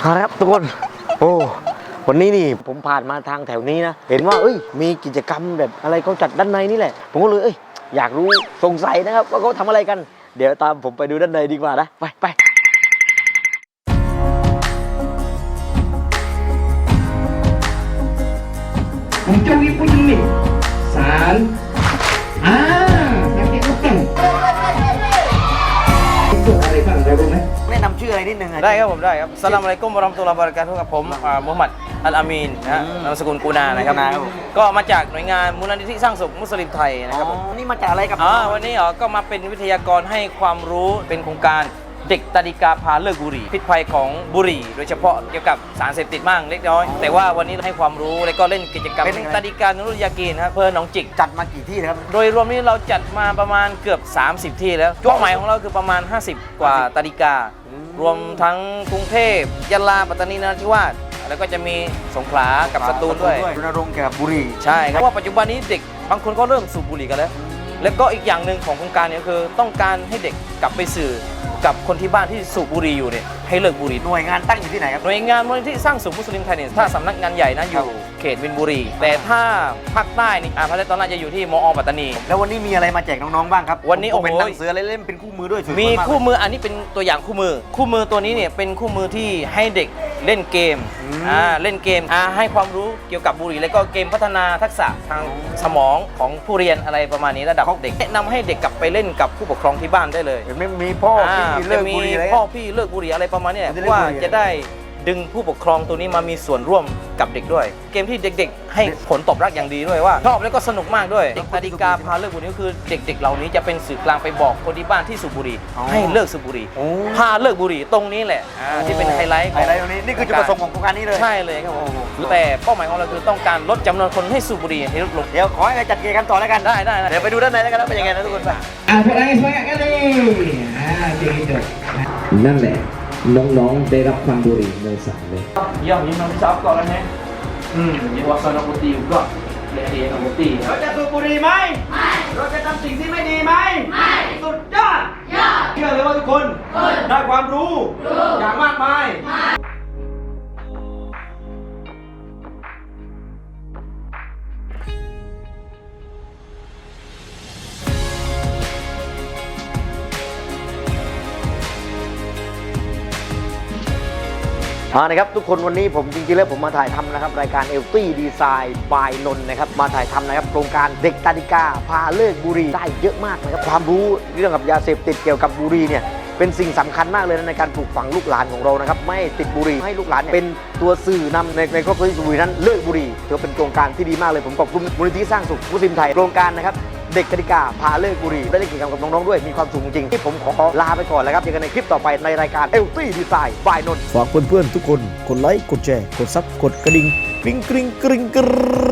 เอาละครับทุกคน โอ้ วันนี้นี่ผมผ่านมาทางแถวนี้นะ เห็นว่า เอ้ย มีกิจกรรมแบบอะไรเขาจัดด้านในนี่แหละ ผมก็เลย เอ้ย อยากรู้ สงสัยนะครับ ว่าเขาทำอะไรกัน เดี๋ยวตามผมไปดูด้านในดีกว่านะ ไปไปผมจ้าวิปุญญิสาร นะนำชื่ออะไรนิดนึงอะได้ครับผมได้ครับสลามอะลัยกุมวะเราะห์มะตุลลอฮ์วะบะเราะกาตุฮ์กับผมอ่ามูฮัมหมัดอัลอามีนนะฮะอืมนามสกุลกูนานะครับ กูนาครับผม ก็มาจากหน่วยงานมูลนิธิสร้างสุขมุสลิมไทยนะครับผมอ๋อนี่มาจากอะไรกับ อ่าวันนี้เหรอก็มาเป็นวิทยากรให้ความรู้เป็นโครงการ เด็กตาดิกาพาเลิกบุหรี่พิษภัยของบุหรี่ โดยเฉพาะเกี่ยวกับสารเสพติดบ้างเล็กน้อย แต่ว่าวันนี้ให้ความรู้และก็เล่นกิจกรรมตาดิกานุรุยากีนครับเพื่อน้องจิก จัดมากี่ที่นะครับ โดยรวมนี้เราจัดมาประมาณเกือบ 30 ที่แล้วเป้าหมายของเราคือประมาณ 50 กว่าตาดิกา อืม รวมทั้งกรุงเทพยะลาปัตตานีนราธิวาสแล้วก็จะมีสงขลากับสตูลด้วย รณรงค์เกี่ยวกับบุหรี่ ใช่ครับเพราะว่าปัจจุบันนี้เด็กบางคนก็เริ่มสูบบุหรี่กันแล้ว แล้วก็อีกอย่างหนึ่งของโครงการเนี้คือต้องการให้เด็กกลับไปสื่อกับคนที่บ้านที่สูบบุหรี่อยู่เนี่ยให้เลิกบุหรี่หน่วยงานตั้งอยู่ที่ไหนครับหน่วยงานมูลนิธิสร้างสุขมุสลิมไทยเนี่ยถ้าสำนักงานใหญ่นะอยู่เขตวินบุรี แต่ถ้าภาคใต้นี่อ่าภาคใต้ตอนแรกจะอยู่ที่มอปัตตานี แล้ววันนี้มีอะไรมาแจกน้องๆบ้างครับวันนี้ผมเป็นโอ้โหหนังสืออะไรเล่มเป็นคู่มือด้วยสวยๆมีากคู่มืออันนี้เป็นตัวอย่างคู่มือ คู่มือตัวนี้เนี่ยเป็นคู่มือที่ให้เด็ก เล่นเกมอืมอ่าเล่นเกมอ่าให้ความรู้เกี่ยวกับบุหรี่แล้วก็เกมพัฒนาทักษะทางสมองของผู้เรียนอะไรประมาณนี้ระดับเด็กแนะนำให้เด็กกลับไปเล่นกับผู้ปกครองที่บ้านได้เลย เห็นไหมมีพ่อพี่อ่าเลิกจะมีบุหรี่อะไร พ่อพี่เลิกบุหรี่อะไรประมาณเนี้ยจะเพได้ราะว่าบุหรี่จะได้ ดึงผู้ปกครองตัวนี้มามีส่วนร่วมกับเด็กด้วย เกมที่เด็กๆ ให้ผลตอบรับอย่างดีด้วยว่าชอบแล้วก็สนุกมากด้วยเด็กนาฬิกาพาเลิกบุหรี่ก็คือเด็ก ๆ เหล่านี้จะเป็นสื่อกลางไปบอกคนที่บ้านที่สูบบุหรี่อ๋อให้เลิกสูบบุหรี่โอ้พาเลิกบุหรี่ตรงนี้แหละอ่าที่เป็นไฮไลท์ขไฮองไลท์ตรงนี้นี่คือจุดประสงค์ของโครงการนี้เลยใช่เลยครับผมแต่เป้าหมายของเราคือต้องการลดจำนวนคนให้สูบบุหรี่ให้ลดลงเดี๋ยวขอให้จัดกิจกรรมต่อแล้วกันได้ได้ได้เดี๋ยวไปดูด้านในแล้วกันนะเป็นยังไงนะทุกคนไปอ่าพลังสมัยกันเลยอ่าเก่งจังนั่นแหละ น้องๆได้รับความบุหรี่ในสารเลย Yang yang nak bisa apa kan eh? Hmm, dia wasana putih juga. Dia dia yang putih. เราจะสูบบุหรี่ไหม ไม่ เราจะทำสิ่งที่ไม่ดีไหม ไม่ สุดยอดยอดเชื่อเลยว่าทุกคน ได้ความรู้ อย่างมากมาย เอานะครับทุกคนวันนี้ผมจริงๆแล้วผมมาถ่ายทำนะครับ รายการเอลตี้ดีไซน์บายนนท์นะครับมาถ่ายทำนะครับโครงการเด็กตาดิกา พาเลิกบุรีได้เยอะมากนะครับความรู้เรื่องกับยาเสพติดเกี่ยวกับบุรีเนี่ยเป็นสิ่งสำคัญมากเลยนะในการปลูกฝังลูกหลานของเรานะครับไม่ติดบุหรี่ให้ลูกหลานเนเป็นตัวสื่อนำในในครอบครัวที่บุหรี่นั้นเลิกบุหรี่ถือว่าเป็นโครงการที่ดีมากเลยผมขอบคุณมูลนิธิสร้างสุขมุสลิมไทยโครงการนะครับ เด็กกติกาพาเลิกบุหรี่ได้เล่นกิจกรรมกับน้องๆด้วยมีความสุขจริงๆที่ผมขอลาไปก่อนแล้วครับเจอกันในคลิปต่อไปในรายการเอลตี้ดีไซน์บายนนท์ฝากเพื่อนๆทุกคนกดไลค์กดแชร์กดซับกดกระดิ่งกริ๊งกริ๊งกริ๊งกริ๊ง